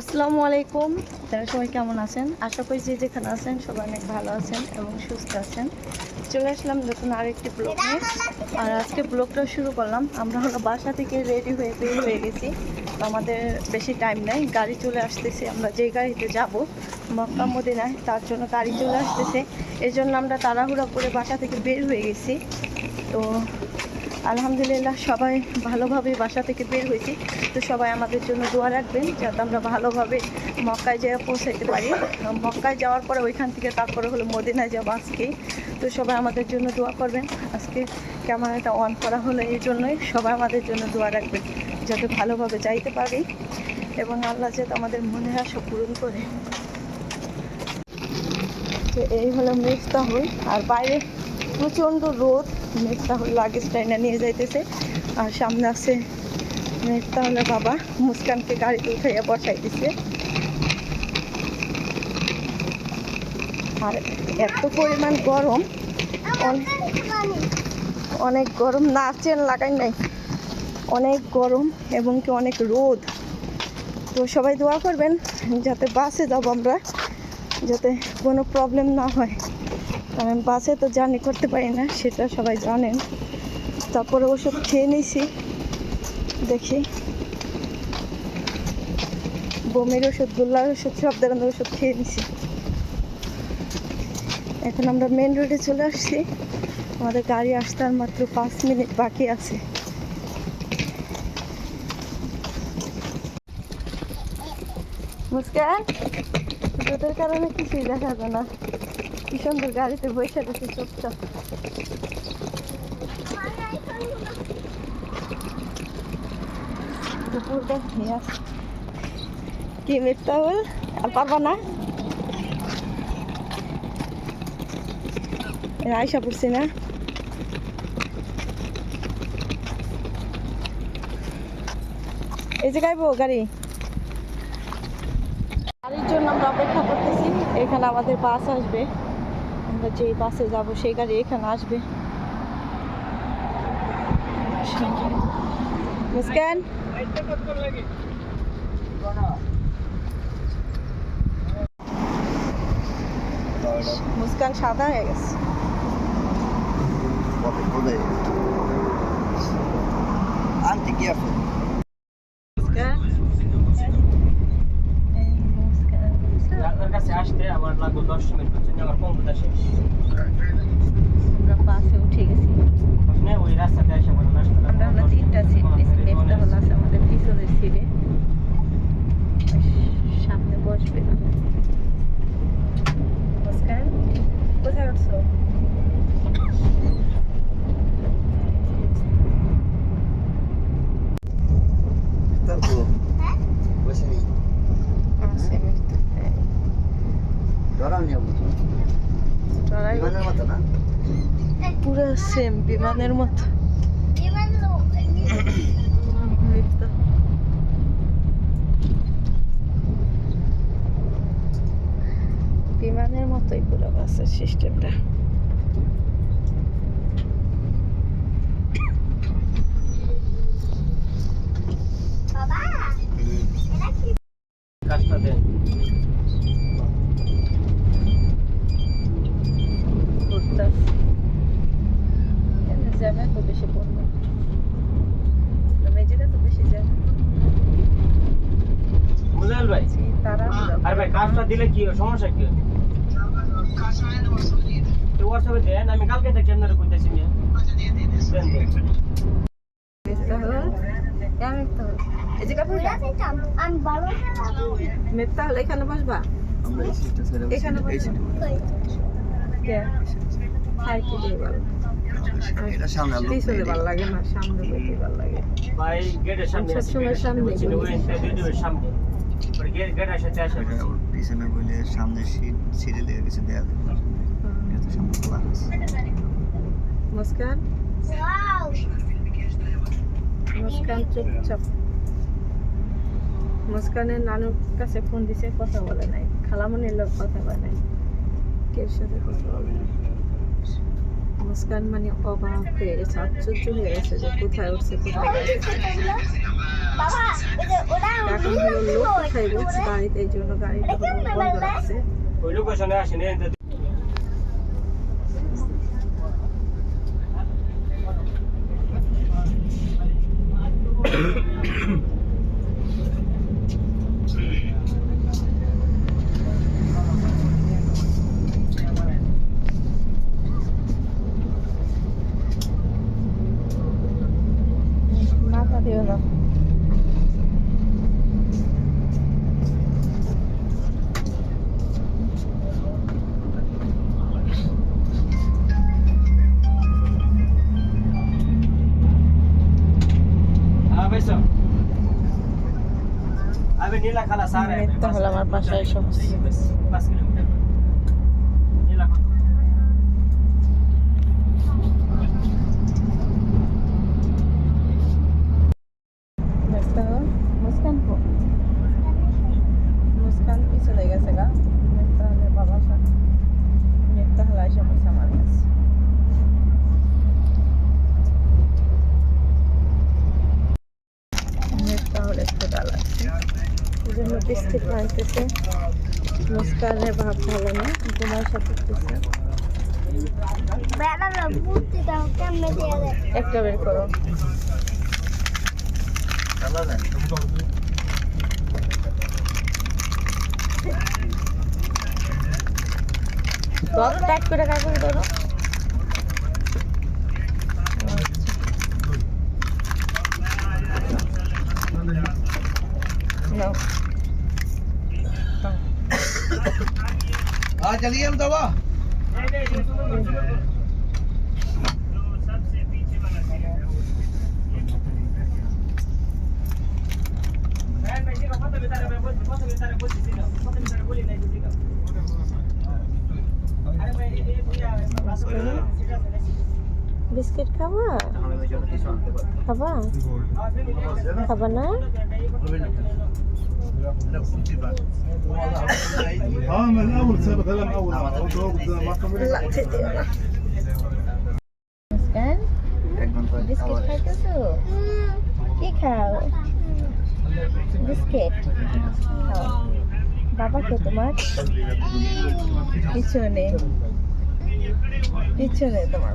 আসসালামু আলাইকুম। তারা সবাই কেমন আছেন? আশা করি যে যেখানে আছেন সবাই অনেক ভালো আছেন এবং সুস্থ আছেন। চলে আসলাম নতুন আরেকটি ব্লগ নিয়ে। আর আজকে ব্লগটা শুরু করলাম। আমরা হলো বাসা থেকে রেডি হয়ে বের হয়ে গেছি। আমাদের বেশি টাইম নেই গাড়ি চলে আসতেছে। আমরা যে গাড়িতে যাব মক্কা মদিনায় তার জন্য গাড়ি চলে আসতেছে। এই জন্য আমরা তাড়াহুড়া করে বাসা থেকে বের হয়ে গেছি। তো আলহামদুলিল্লাহ, সবাই ভালোভাবে বাসা থেকে বের হয়েছি। তো সবাই আমাদের জন্য দোয়া রাখবেন যাতে আমরা ভালোভাবে মক্কায় যেয়ে পৌঁছাইতে পারি। মক্কায় যাওয়ার পরে ওইখান থেকে তারপরে হলো মদিনায় যাব আজকেই তো সবাই আমাদের জন্য দোয়া করবেন। আজকে ক্যামেরাটা অন করা হলো এই জন্যই। সবাই আমাদের জন্য দোয়া রাখবেন যাতে ভালোভাবে যাইতে পারি এবং আল্লাহ যাতে আমাদের মনের আশা পূরণ করে। তো এই হলো মেজতাহুল আর বাইরে প্রচণ্ড রোদ। মেজতাহুল লাগেজ টাইনা নিয়ে যাইতেছে। আর সামনে আছে মেজতাহুলের বাবা মুস্কানকে গাড়িতে উঠাইয়া বসাই দিছে। আর এত পরিমাণ গরম অনেক গরম, না, চেন লাগাই নাই। অনেক গরম এবং কি অনেক রোদ। তো সবাই দোয়া করবেন, যাতে বাসে যাব আমরা, যাতে কোনো প্রবলেম না হয়। কারণ বাসে তো জার্নি করতে পারি না, সেটা সবাই জানেন তারপরে ওষুধ খেয়ে নিয়েছি, দেখি। বমির ওষুধ, গোল্লার ওষুধ, সব ধরনের ওষুধ খেয়ে নিছি এখন আমরা মেন রোডে চলে আসছি। আমাদের গাড়ি আসতে আর মাত্র পাঁচ মিনিট বাকি আছে। মুস্কান রোদের কারণে কিছুই দেখা যায় না। কি সুন্দর গাড়িতে বসে রয়েছে চুপচাপ দুপুর কি মিথ্যা আর পারবা না আয়সা পড়ছি না এই যে গাইবো গাড়ি গাড়ির জন্য আমরা অপেক্ষা করতেছি এখানে আমাদের বাস আসবে আমরা যেই বাসে যাব সেই গাড়ি এখানে আসবে মুস্কান মুস্কান সাদা হয়ে গেছে Anti careful. মুস্কান আমার লাগবে দশ মিনিট পর্যন্ত আমার কম্পিউটার শেষ। আমরা বাসে উঠে গেছি। ওই রাস্তাতে এসে আমার নাস্তা আমরা হলো তিনটা সিট নিয়েছি লেফটটা হলো আছে আমাদের পিছনের সিটে সামনে বসবে না মুস্কান কোথায় উঠছো Tanto. What's it? আছে Dorang ya bu. চড়াই Gimana mata na? পুরো সেম বিমানের মতো এই তো। বিমানের মতোই পুরো বাসের সিস্টেমটা। আর ভাই কাজটা দিলে কি? সমস্যা কি হোয়াটসঅ্যাপে দেন আমি কালকে থেকে আপনারা কইতেছি নিয়ে দেন দেন মেঘতা হলে এখানে বসবা? আমরা এই সিটটা ছেড়ে এখানে সামনে সামনে ভাই গেটের সামনে গেটের সামনে পিছনে বলে সামনে সিট সিটে লেগে গেছে দেয়া এটা সামনে খোলা আছে। মুস্কান মুস্কান চুপচাপ মুস্কানের নানুর কাছে ফোন দিছে কথা বলে নাই। খালামনির লোক কথা বলে নাই। কের সাথে কথা বলে নাই? মুস্কান মানে অবাক হয়ে গেছে আশ্চর্য হয়ে গেছে যে কোথায় উঠছে কোথায় এখন হলো লোক কোথায়? গেছে গাড়িতে এই জন্য গাড়িটা বন্ধ রাখছে। সারে হলো আমার বাসায় এসে। ধরো টাইট করে কাগজ ধরো নাও। हाँ चलिए हम दवा বিস্কিট খাবা? খাবা? খাবা না? বিস্কিট খাইতেছো? কি খাও? বিস্কিট খাও। বাবা কে তোমার? পিছনে। পিছনে তোমার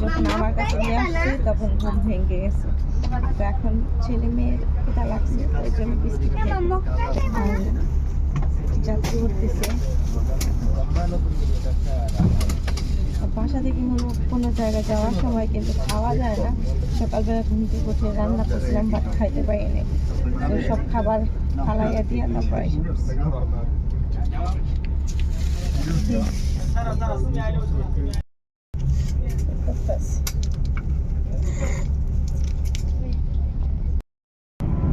যখন আমার কাছে নিয়ে আসছে তখন ঘুম ভেঙে গেছে। তো এখন ছেলে মেয়ের ক্ষুধা লাগছে ওই জন্য বিস্কিট যাত্রী উঠতেছে। বাসা থেকে হলো কোনো জায়গায় যাওয়ার সময় কিন্তু খাওয়া যায় না। সকালবেলা ঘুম থেকে উঠে রান্না করছিলাম বাট খাইতে পারিনি। তো সব খাবার ফালাইয়া দিয়ে তারপর এসে পড়ছি। করতেছি।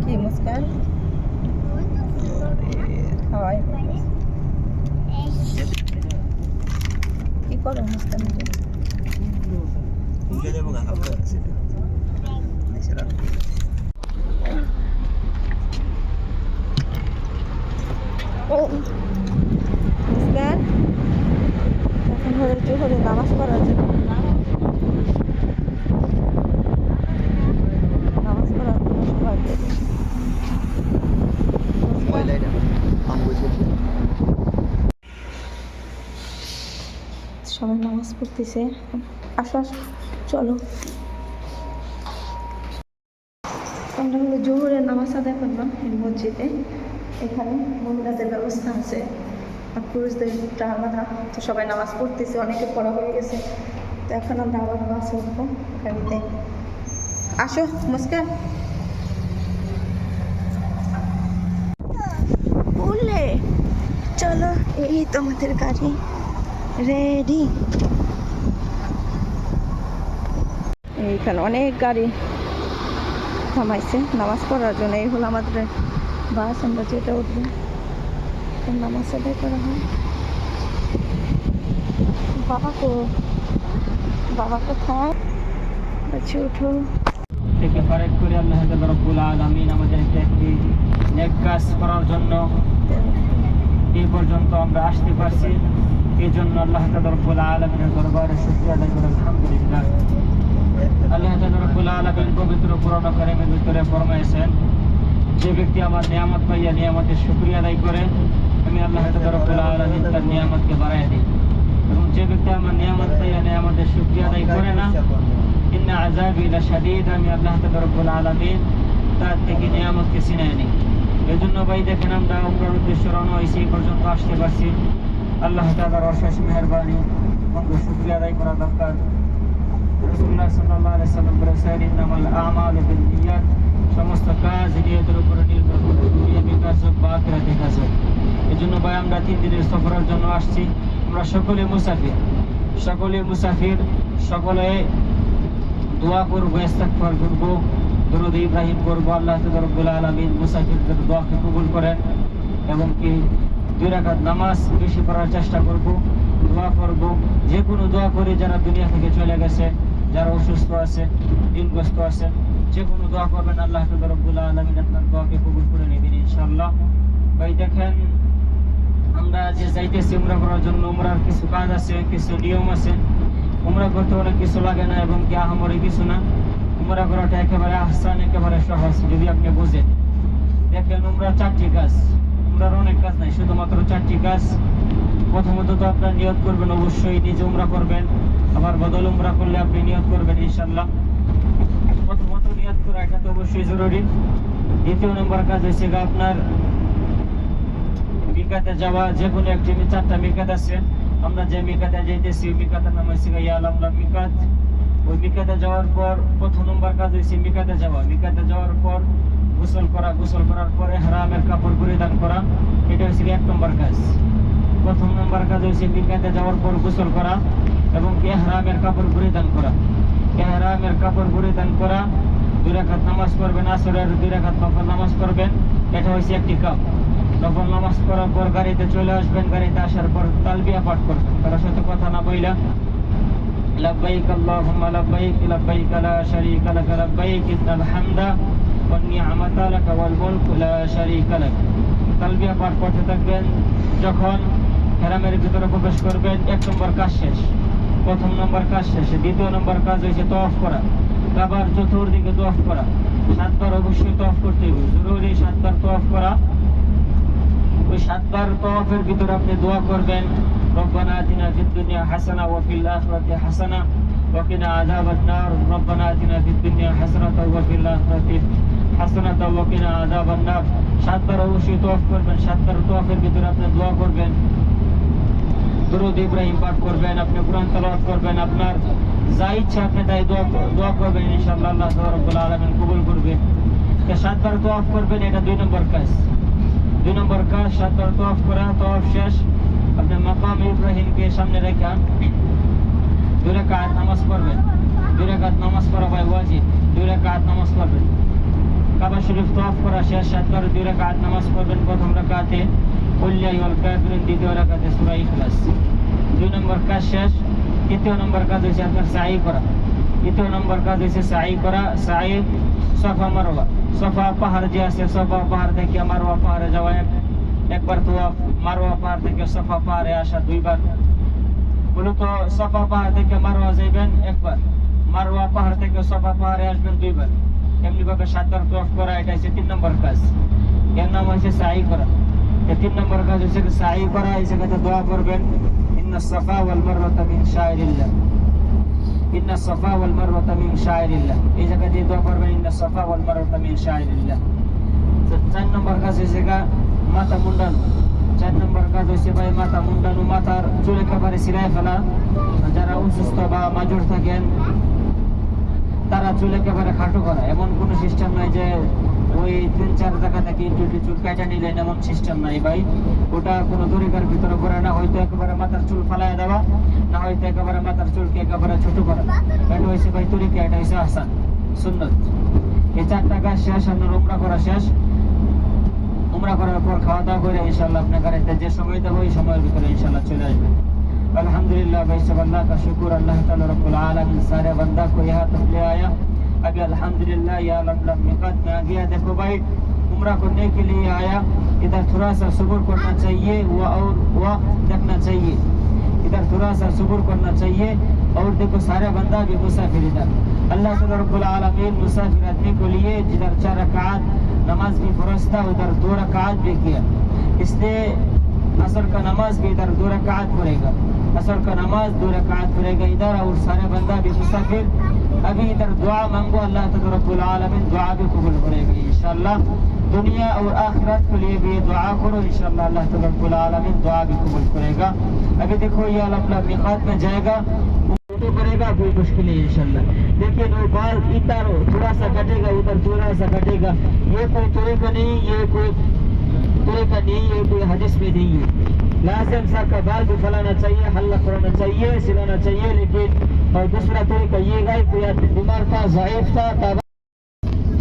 কি মুস্কান খাওয়াই করতেছি। কি করো মুস্কান मुझे পড়তেছে আসো আসো, চলো। আমরা হলো জোহরের নামাজ আদায় করলাম এই মসজিদে। এখানে মহিলাদের ব্যবস্থা আছে আর পুরুষদেরটা আলাদা। তো সবাই নামাজ পড়তেছে, অনেকে পড়া হয়ে গেছে। তো এখন আমরা আবার নামাজ উঠবো গাড়িতে। আসো মুস্কান বললে, চলো, এই তোমাদের গাড়ি। রেডি এইখানে অনেক গাড়ি থামাইছে। নামাজ পড়ার জন্য এই হলো আমাদের বাস, আমরা যেটা উঠবো। নামাজ আদায় করা হয়। বাবা তো বাবা উঠো থেকে করে আল্লাহ রব্বুল আলামিন আমাদেরকে একটি নেক কাজ করার জন্য এই পর্যন্ত আমরা আসতে পারছি। এই জন্য আল্লাহ রব্বুল আলামিনের দরবারে শুকরিয়া আদায় করি। আলহামদুলিল্লাহ। আল্লাহ রব্বুল আলামিন পবিত্র কোরআন কারীমের ভিতরে ফরমাইছেন যে ব্যক্তি আমার নিয়ামত পাইয়া নিয়ামতের শুকরিয়া আদায় করে, আমি আল্লাহ রব্বুল আলামিন তার নিয়ামতকে বাড়ায় দিই। এবং যে ব্যক্তি আমার নিয়ামত পাইয়া নিয়ামতের শুকরিয়া আদায় করে না, ইন্না আযাবি লাশাদীদ, আমি আল্লাহ রব্বুল আলামিন তার থেকে নিয়ামতকে ছিনায় নিই। এই জন্য ভাই, দেখেন আমরা umrahর উদ্দেশ্যে রওনা হয়েছি, এই পর্যন্ত আসতে পারছি। আল্লাহ তাআলার অশেষ মেহেরবানি আমাদের শুকরিয়া আদায় করা দরকার। রাসূলুল্লাহ সাল্লাল্লাহু আলাইহি সাল্লাম বলেছেন ইন্নামাল আমালু সমস্ত কাজ নিয়তের উপরে নির্ভর করে হোক বা হোক এই জন্য ভাই আমরা তিন দিনের সফরের জন্য আসছি আমরা সকলে মুসাফির সকলে মুসাফির সকলে দোয়া করব ইস্তেগফার করব দরুদ ইব্রাহিম করব আল্লাহ রব্বুল আলামিন মুসাফিরদের দোয়াকে কবুল করেন এবং কি দুই রাকাত নামাজ বেশি পড়ার চেষ্টা করব দোয়া করব যে কোনো দোয়া করে যারা দুনিয়া থেকে চলে গেছে যারা অসুস্থ আছে, ঋণগ্রস্ত আছে যে কোনো দোয়া করবেন আল্লাহ তাআলা রব্বুল আলামিন আপনার দোয়াকে কবুল করে নেবেন ইনশাআল্লাহ। ভাই, দেখেন, আমরা যে যাইতেছি উমরা করার জন্য, উমরার কিছু কাজ আছে, কিছু নিয়ম আছে। উমরা করতে অনেক কিছু লাগে না এবং কি আহামরি কিছু না। উমরা করাটা একেবারে আহসান, একেবারে সহজ, যদি আপনি বুঝেন। দেখেন উমরা চারটি কাজ। কাজ নাই, শুধুমাত্র চারটি কাজ। প্রথমত তো আপনার নিয়ত করবেন, অবশ্যই নিজে উমরা করবেন। আবার বদল উমরা করলে আপনি নিয়ত করবেন ইনশাল্লাহ প্রথমত নিয়ত করা, এটা তো অবশ্যই জরুরি। দ্বিতীয় নম্বর কাজ গিয়ে আপনার মিকাতে যাওয়া, যে কোনো একটি চারটা মিকাত আছে। আমরা যে মিকাতে যাইতেছি, ওই মিকাতের নাম হচ্ছে গিয়ে আলামলা মিকাত। ওই মিকাতে যাওয়ার পর প্রথম নম্বর কাজ হয়েছে মিকাতে যাওয়া। মিকাতে যাওয়ার পর গোসল করা, গোসল করার পরে হারামের কাপড় পরিধান করা, এটা হচ্ছে এক নম্বর কাজ। প্রথম নম্বর কাজ হচ্ছে মিকাতে যাওয়ার পর গোসল করা এবং এহরামের কাপড় পরিধান করা। এহরামের কাপড় পরিধান করা, দুই রাখাত নামাজ পড়বেন, আসরের দুই রাখাত নফল নামাজ পড়বেন, এটা হচ্ছে একটি কাপ নফল নামাজ করার পর গাড়িতে চলে আসবেন, গাড়িতে আসার পর তালবিয়া পাঠ করবেন। তারা সাথে কথা না বইলা, লাব্বাইক আল্লাহুম্মা লাব্বাইক লাব্বাইক লা শারীকা লাক, লাব্বাইক ইন্নাল হামদা والنعمة لك والملك لا شريك لك তালবিয়া পাঠ করতে থাকবেন যখন হেরামের ভিতরে প্রবেশ করবেন এক নম্বর কাজ শেষ প্রথম নম্বর কাজ শেষ দ্বিতীয় নম্বর কাজ হয়েছে তফ করা আবার চতুর্দিকে তফ করা সাতবার অবশ্যই তফ করতে হবে জরুরি সাতবার তফ করা ওই সাতবার তওয়াফের ভিতরে আপনি দোয়া করবেন রব্বানা আতিনা ফিদ দুনিয়া হাসানা ওয়া ফিল আখিরাতি হাসানা ওয়া কিনা আযাবান নার রব্বানা আতিনা ফিদ দুনিয়া হাসানাতাও ওয়া ফিল আখিরাতি হাসানাতাও ওয়া কিনা আযাবান নার সাতবার অবশ্যই তওয়াফ করবেন, সাতবার তওয়াফের ভিতরে আপনি দোয়া করবেন। দরুদ ইব্রাহিম পাঠ করবেন, আপনি কোরআন তেলাওয়াত করবেন, আপনার যা ইচ্ছা আপনি তাই দোয়া করবেন, ইনশাআল্লাহ আল্লাহ রব্বুল আলামিন কবুল করবে। তো সাতবার তওয়াফ করবেন, এটা দুই নম্বর কাজ। দুই নম্বর কাজ, সাতবার তওয়াফ করা তওয়াফ শেষ। আপনি মাকাম ইব্রাহিমকে সামনে রেখে দুই রাকাত নামাজ পড়বেন। দুই রাকাত নামাজ পড়া ভাই ওয়াজিব। দুই রাকাত নামাজ পড়বেন। কাবা শরীফ তওয়াফ করা শেষ, সাতবার দুই রাকাত নামাজ পড়বেন প্রথম রাকাতে। কুল্লিয়া ওয়াল কাফিরুন দ্বিতীয় রাকাতে সূরা ইখলাস। দুই নম্বর কাজ শেষ, তৃতীয় নম্বর কাজ হচ্ছে আপনার সাই করা। তৃতীয় নম্বর কাজ হচ্ছে সাই করা, সাই সফা মারওয়া। সফা পাহাড় যে আছে, সফা পাহাড় থেকে মারওয়া পাহাড়ে যাওয়া এক, একবার তো মারওয়া পাহাড় থেকে সফা পাহাড়ে আসা দুইবার। মূলত সফা পাহাড় থেকে মারওয়া যাইবেন একবার, মারওয়া পাহাড় থেকে সফা পাহাড়ে আসবেন দুইবার। এমনি ভাবে সাতবার তফ করা, এটা হচ্ছে তিন নম্বর কাজ। এর নাম হচ্ছে সাই করা। তিন নম্বর কাজ হচ্ছে সাই করা, এই জায়গাতে দোয়া করবেন, ইন্না সাফা ওয়াল মারওয়াতা মিন শাইরিল্লাহ ইন্না সাফা ওয়াল মারওয়াতা মিন শাইরিল্লাহ এই জায়গা দিয়ে দোয়া করবেন, ইন্না সাফা ওয়াল মারওয়াতা মিন শাইরিল্লাহ তো চার নম্বর কাজ হয়েছে গা, মাথা মুন্ডানো। চার নম্বর কাজ হয়েছে ভাই, মাথা মুন্ডানো, মাথার চুল একেবারে সিলাই ফেলা। যারা অসুস্থ বা মাজুর থাকেন, তারা চুল একেবারে খাটো করা কোনো সিস্টেম নাই যে ওই তিন চার টাকা থেকে একটু একটু চুল কাটা নিলেন এমন সিস্টেম নাই ভাই ওটা কোনো তরিকার ভিতরে করে না হয়তো একেবারে মাথার চুল ফালায় দেওয়া না হয়তো একেবারে মাথার চুলকে একেবারে ছোট করা এটা হয়েছে ভাই তরিকা এটা হয়েছে আসান সুন্দর এই চারটা কাজ শেষ আপনার উমরা করা শেষ উমরা করার পর খাওয়া দাওয়া করে ইনশাল্লাহ আপনার গাড়িতে যে সময় দেবো এই সময়ের ভিতরে ইনশাল্লাহ चले আসবে अल्हम्दुलिल्लाह भाई सब अल्लाह का शुक्र अल्लाह ताला रब्बुल आलमीन सारे बंदा को यहाँ तक ले आया अभी अल्हम्दुलिल्लाह या लम्लम मिकात में आ गया। देखो भाई, उम्रा करने के लिए आया। इधर थोड़ा सा सब्र करना चाहिए व- और वक्त देखना चाहिए। इधर थोड़ा सा सब्र करना चाहिए और देखो सारे बंदा भी मुसाफिर इधर। अल्लाह रब्बुल आलमीन मुसाफिर आदमी को लिए जिधर चार रकात, नमाज़ भी फरज था, उधर दो रकात भी किया। इसलिए असर का नमाज़ भी इधर दो रकात पड़ेगा। असर का नमाज़, दो रकात पड़ेगा इधर, और सारे बंदा भी मुसाफिर। अभी इधर दुआ मांगो, अल्लाह ताला दुआ भी कबूल करेगा इंशाल्लाह दुनिया और आखिरत के लिए भी दुआ करो इंशाल्लाह अल्लाह ताला दुआ भी कबूल करेगा। अभी देखो ये अलमला मिकात में जाएगा करेगा, कोई मुश्किल नहीं इंशाल्लाह लेकिन वो बाल इधर थोड़ा सा कटेगा उधर थोड़ा सा कटेगा। ये कोई तरीका नहीं, ये कोई तरीका नहीं, ये कोई हदीस में नहीं है। लाजम सर का बाल भी फलाना चाहिए हल्ला कराना चाहिए सिलाना चाहिए लेकिन और दूसरा तरीका ये है कोई आदमी बीमार था जाइफ था ताबा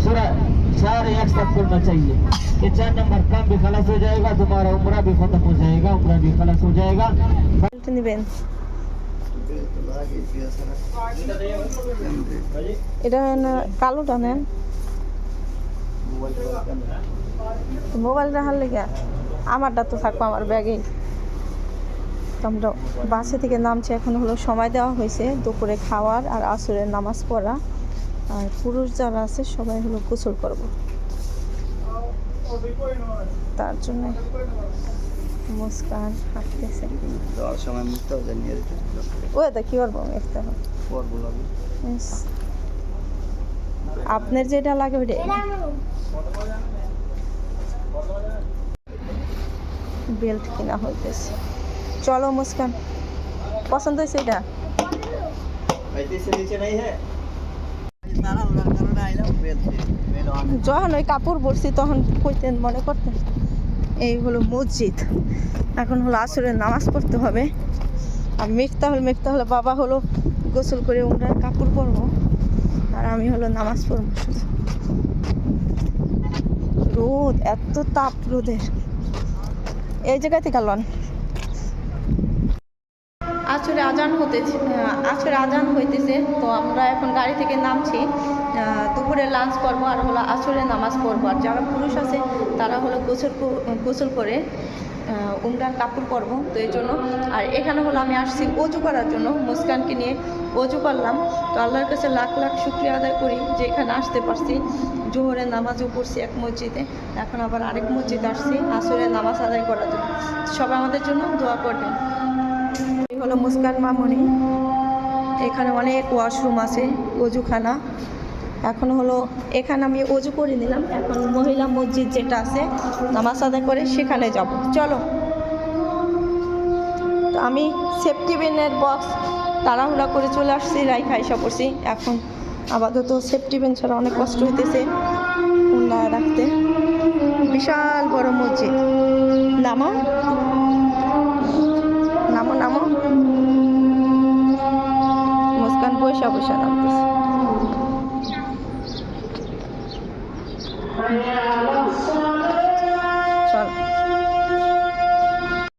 सूरा चार एक साथ करना चाहिए ये चार नंबर काम भी खलास हो जाएगा तुम्हारा उम्र भी खत्म हो जाएगा उम्र भी खलास हो जाएगा বেল্ট নেবেন এটা না কালোটা নেন মোবাইল রাখার লেগে আমারটা তো থাকবো আমার ব্যাগেই তো আমরা বাসে থেকে নামছি এখন হলো সময় দেওয়া হয়েছে দুপুরে খাওয়ার আর আসরের নামাজ পড়া। আর পুরুষ যারা আছে সবাই হলো গোসল করব। তার জন্য মুস্কান হাঁটতেছে। ও এটা কি করব একটা। আপনার যেটা লাগে ওইটাই। বেল্ট কিনা হইতেছে। চলো মুসকান। পছন্দ হয়েছে এটা? যখন ওই কাপড় পরছি তখন কইতেন মনে করতেন। এই হলো মসজিদ। এখন হলো আসরের নামাজ পড়তে হবে। আর মেঘতা হলো মেঘতা হলো বাবা হলো গোসল করে ওনার কাপড় পরবো। আর আমি হলো নামাজ পড়ব শুধু। রোদ এত তাপ রোদের। এই জায়গা থেকে লন। আসলে আজান হতেছে আসলে আজান হইতেছে তো আমরা এখন গাড়ি থেকে নামছি। দুপুরে লাঞ্চ করব আর হলো আসরে নামাজ পড়ব আর যারা পুরুষ আছে তারা হলো গোসল গোসল করে আহ, উমরার কাপড় পরবো তো এই জন্য। আর এখানে হলো আমি আসছি অজু করার জন্য মুস্কানকে নিয়ে অজু করলাম। তো আল্লাহর কাছে লাখ লাখ শুক্রিয়া আদায় করি যে এখানে আসতে পারছি। জোহরের নামাজও পড়ছি এক মসজিদে এখন আবার আরেক মসজিদে আসছি আসরের নামাজ আদায় করার জন্য। সবাই আমাদের জন্য দোয়া করবেন। হলো মুস্কান মামনি। এখানে অনেক ওয়াশরুম আছে অজুখানা এখন হলো, এখানে আমি অজু করে নিলাম। এখন মহিলা মসজিদ যেটা আছে, নামাজ আদায় করে সেখানে যাব। চলো। তো আমি সেফটি বিনের বক্স তাড়াহুড়া করে চলে আসছি রাই খাইসা পড়ছি। এখন আপাতত সেফটি বিন ছাড়া অনেক কষ্ট হইতেছে রাখতে। বিশাল বড় মসজিদ। নামা নামো? নামতেছে